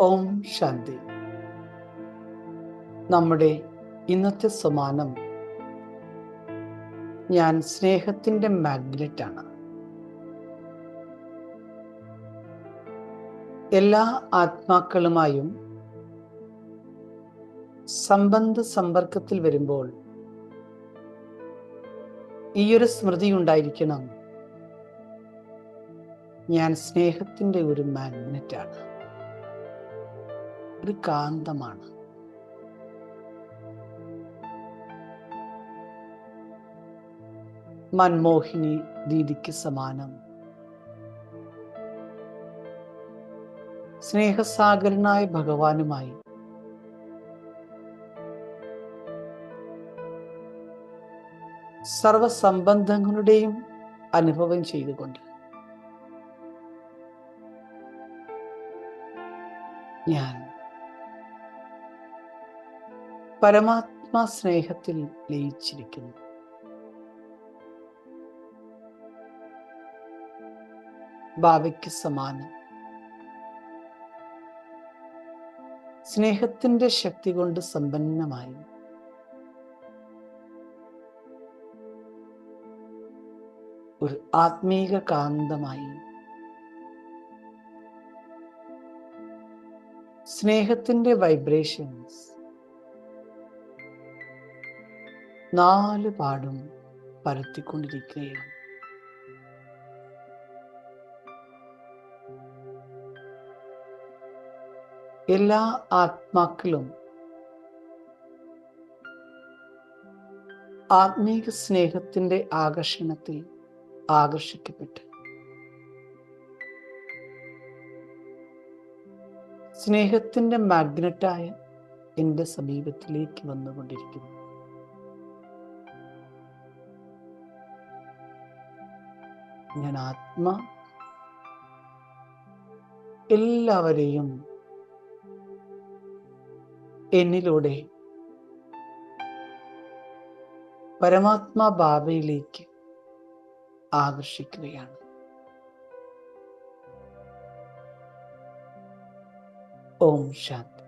ഓം ശാന്തി. നമ്മുടെ ഇന്നത്തെ സമാനം ഞാൻ സ്നേഹത്തിന്റെ മാഗ്നറ്റാണ്. എല്ലാ ആത്മാക്കളുമായും സംബന്ധ സമ്പർക്കത്തിൽ വരുമ്പോൾ ഈയൊരു സ്മൃതി ഉണ്ടായിരിക്കണം. ഞാൻ സ്നേഹത്തിന്റെ ഒരു മാഗ്നറ്റാണ്. ഒരു കാന്തമാണ്. മൻമോഹിനി ദീദിക്ക് സമാനം. സ്നേഹസാഗരനായ ഭഗവാനുമായി സർവസംബന്ധങ്ങളുടെയും അനുഭവം ചെയ്തുകൊണ്ട് ഞാൻ പരമാത്മാ സ്നേഹത്തിൽ ലയിച്ചിരിക്കുന്നു. ബാബയ്ക്ക് സമാനം. സ്നേഹത്തിന്റെ ശക്തി കൊണ്ട് സമ്പന്നമായി. ഒരു ആത്മീക കാന്തമായി. സ്നേഹത്തിന്റെ വൈബ്രേഷൻസ് നാല് പാടും പരത്തിക്കൊണ്ടിരിക്കുകയാണ്. എല്ലാ ആത്മാക്കളും ആത്മീക സ്നേഹത്തിന്റെ ആകർഷണത്തിൽ ആകർഷിക്കപ്പെട്ട്. സ്നേഹത്തിന്റെ മാഗ്നറ്റായ എന്റെ സമീപത്തിലേക്ക് വന്നുകൊണ്ടിരിക്കുന്നു. ഞാൻ ആത്മ എല്ലാവരെയും എന്നിലൂടെ പരമാത്മാ ബാബയിലേക്ക് ആകർഷിക്കുകയാണ്. ഓം ശാന്തി.